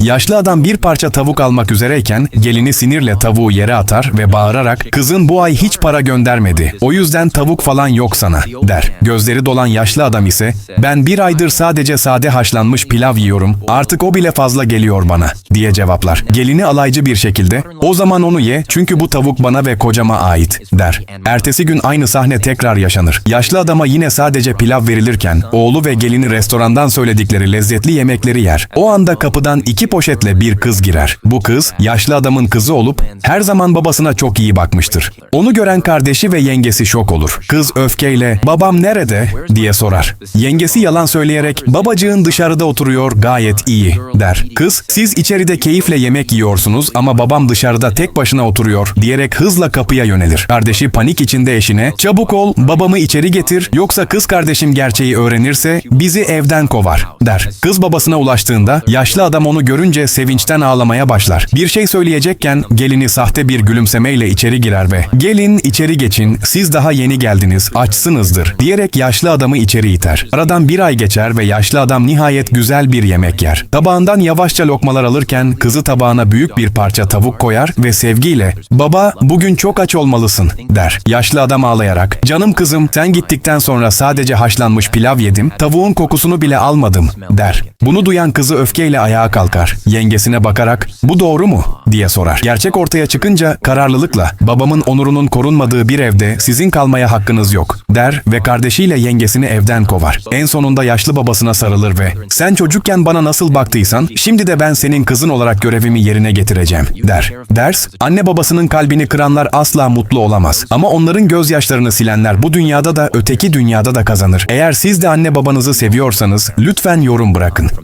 Yaşlı adam bir parça tavuk almak üzereyken gelini sinirle tavuğu yere atar ve bağırarak kızın bu ay hiç para göndermedi. O yüzden tavuk falan yok sana der. Gözleri dolan yaşlı adam ise ben bir aydır sadece sade haşlanmış pilav yiyorum artık o bile fazla geliyor bana diye cevaplar. Gelini alaycı bir şekilde o zaman onu ye çünkü bu tavuk bana ve kocama ait der. Ertesi gün aynı sahne tekrar yaşanır. Yaşlı adama yine sadece pilav verilirken oğlu ve gelini restorandan söyledikleri lezzetli yemekleri yer. O anda kapıdan iki poşetle bir kız girer. Bu kız yaşlı adamın kızı olup her zaman babasına çok iyi bakmıştır. Onu gören kardeşi ve yengesi şok olur. Kız öfkeyle babam nerede diye sorar. Yengesi yalan söyleyerek babacığın dışarıda oturuyor gayet iyi der. Kız siz içeride keyifle yemek yiyorsunuz ama babam dışarıda tek başına oturuyor diyerek hızla kapıya yönelir. Kardeşi panik içinde eşine çabuk ol babamı içeri getir yoksa kız kardeşim gerçeği öğrenirse bizi evden kovar der. Kız babasına ulaştığında yaşlı adam onu görünce sevinçten ağlamaya başlar. Bir şey söyleyecekken gelini sahte bir gülümsemeyle içeri girer ve gelin içeri geçin siz daha yeni geldiniz açsınızdır diyerek yaşlı adamı içeri iter. Aradan bir ay geçer ve yaşlı adam nihayet güzel bir yemek yer. Tabağından yavaşça lokmalar alırken kızı tabağına büyük bir parça tavuk koyar ve sevgiyle baba bugün çok aç olmalısın der. Yaşlı adam ağlayarak canım kızım sen gittikten sonra sadece haşlanmış pilav yedim tavuğun kokusunu bile almadım der. Bunu duyan kızı öfkeyle ayağa kalkar. Yengesine bakarak bu doğru mu diye sorar. Gerçek ortaya çıkınca kararlılıkla babamın onurunun korunmadığı bir evde sizin kalmaya hakkınız yok der ve kardeşiyle yengesini evden kovar. En sonunda yaşlı babasına sarılır ve sen çocukken bana nasıl baktıysan şimdi de ben senin kızın olarak görevimi yerine getireceğim der. Ders anne babasının kalbini kıranlar asla mutlu olamaz ama onların gözyaşlarını silenler bu dünyada da öteki dünyada da kazanır. Eğer siz de anne babanızı seviyorsanız lütfen yorum bırakın.